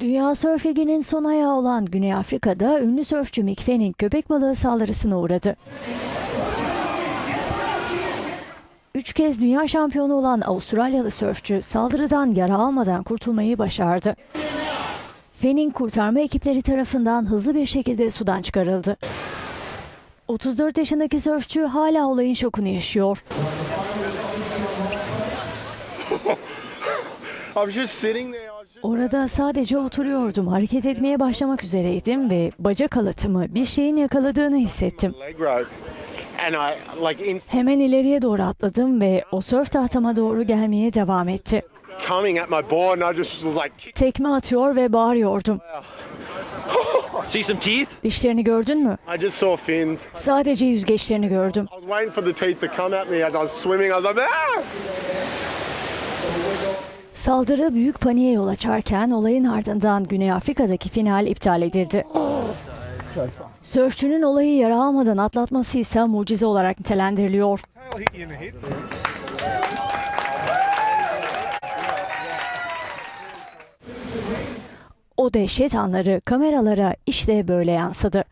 Dünya Sörf Ligi'nin son ayağı olan Güney Afrika'da ünlü sörfçü Mick Fanning köpek balığı saldırısına uğradı. Üç kez dünya şampiyonu olan Avustralyalı sörfçü saldırıdan yara almadan kurtulmayı başardı. Fanning kurtarma ekipleri tarafından hızlı bir şekilde sudan çıkarıldı. 34 yaşındaki sörfçü hala olayın şokunu yaşıyor. Orada sadece oturuyordum. Hareket etmeye başlamak üzereydim ve bacak halatımı bir şeyin yakaladığını hissettim. Hemen ileriye doğru atladım ve o sörf tahtama doğru gelmeye devam etti. Tekme atıyor ve bağırıyordum. See some teeth? Dişlerini gördün mü? I just saw fins. Sadece yüzgeçlerini gördüm. I was waiting for the teeth to come at me as I was swimming. I was like, ah! Saldırı büyük paniğe yol açarken olayın ardından Güney Afrika'daki final iptal edildi. Sörfçünün olayı yara almadan atlatması ise mucize olarak nitelendiriliyor. O dehşet anları kameralara işte böyle yansıdı.